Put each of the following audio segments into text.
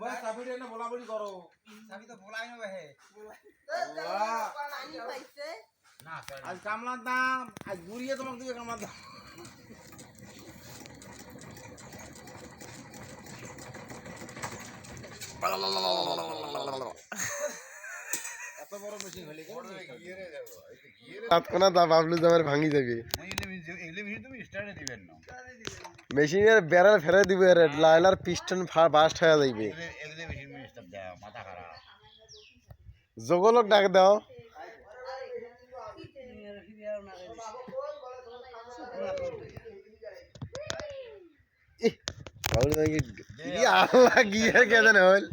ভাই চাবিটা এনে বলা বলি করো চাবি তো ভোলাই নেবে হে। না আজ কামলার দাম আজ ঘুরিয়ে তোমাকে দিবে কামলার দাম তৎক্ষণাৎ বাবলু জামের ভাঙি যাবে। মেশিনের ব্যারেল ফেলে দিবে রে লাইলার পিস্টন বাস্ট হয়ে যাইবে। জগলক ডাক দাও। আল্লাহ হল?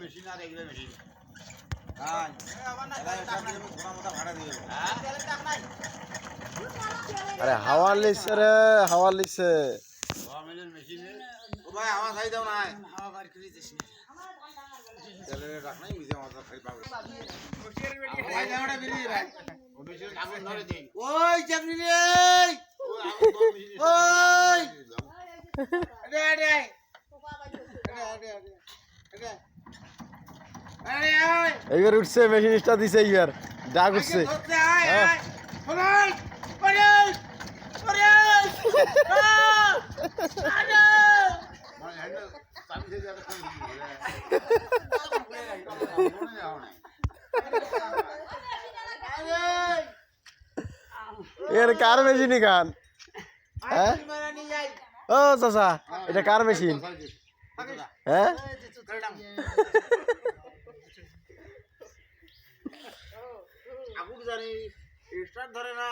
মেশিন আর মেশিন দেবো। আরে হাওয়া লিখছে রে হাওয়া লিখছে সবাইলের মেশিনে ও ভাই আমার খাই দাও নাই তেলের রাখ নাই মিজে আমার খাই পাবে ভাই দাওটা বেরিয়ে ভাই ওই চাকরি রে ওই। আরে আরে আরে আরে আরে আরে আরে। এইবার উঠছে মেশিন স্টার্ট দিছে এইবার ডাক উঠছে ধরতে আয় হ্যাঁ। আয়। ওরে ওরে ওরে আরে মানে হ্যান্ডেল চাবি দিয়ে যাবে কোন মনে যাও না এর কার মেশিনই গান হ্যাঁ? মারা নিয়ে যাই ও চাচা এটা কার মেশিন হ্যাঁ? জানি স্টার্ট ধরে না।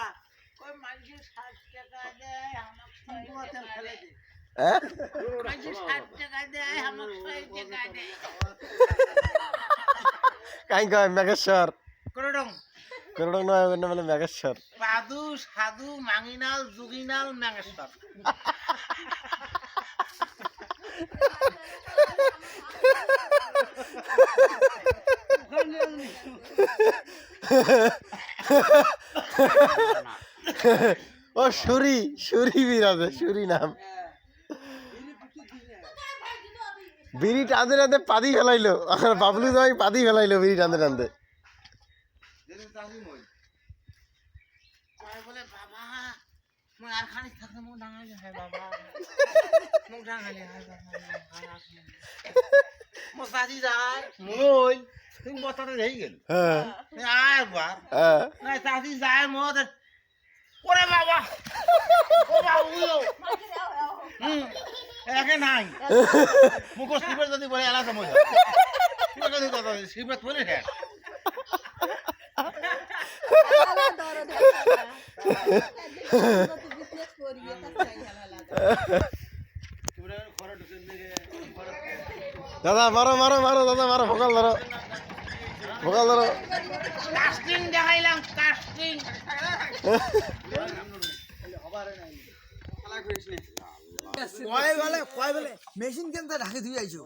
ওই মানুষের ষাট টাকা দেয় আমার দেয়। হ্যাঁ? দেয় কাই কয় মেঘেশ্বর? নয় বলে সাধু মাঙিনাল ও সুরি সুরি বিরাজে সুরি নাম। বিড়ি টানতে টানতে পাদি ফেলাইলো। আর বাবলু জামাই পাদি ফেলাইলো বিড়ি টানতে টানতে। বাবা আর হয় হয় দাদি যায় মই বছরে হয়ে গেল। হ্যাঁ। আয় একবার। হ্যাঁ। না দাদি যায় মত ওরে বাবা। ও বাবু। হুম একে নাই। মুখ শিবের যদি বলে এলা সময় শিবের যদি কথা শিবের বলে ঠেক দাদা মারো মারো মারো দাদা মারো ফোকাল ধরো। ফোকাল ধরো। কাস্টিং দেখাইলাম কাস্টিং কয় বলে কয় বলে? মেশিন কেন ঢাকে দিয়ে আইছো?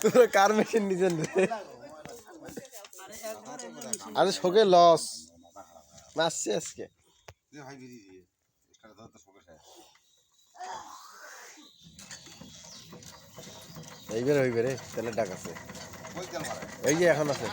তোরা কার মেশিন নিছেন রে? আরে শোকে লস মারছি আজকে ভাই বিড়ি দিয়ে স্টার্ট ধরতে সবে শেষ এইবার হইবে রে ডাক আছে। এই যে এখন আছে।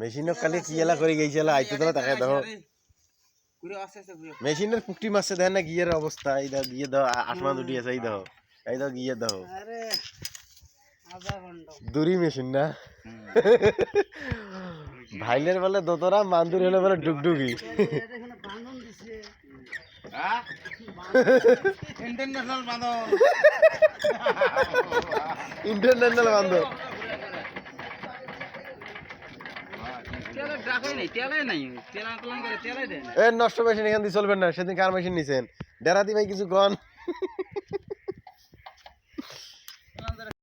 মেশিনক কালি কি এলা করে গেছিল আইতে তোরা তাকাই দেখো মেশিনের পুকটি মারছে দেখ না গিয়ের অবস্থা। এই দাও গিয়ে দাও আ- আসমান উঠি আছে এই দাও এই দাও গিয়ে দাও দূরি মেশিন না? ভাইলের বলে দোতরা মান্দুর হলে বলে ডুগডুগি। হ্যাঁ? ইন্টারন্যাশনাল বাঁধন। ইন্টারন্যাশনাল বান্ধব এ, নষ্ট মেশিন এখান দিয়ে চলবেন না, সেদিন কার মেশিন নিছেন? ডেরাতি ভাই কিছু গন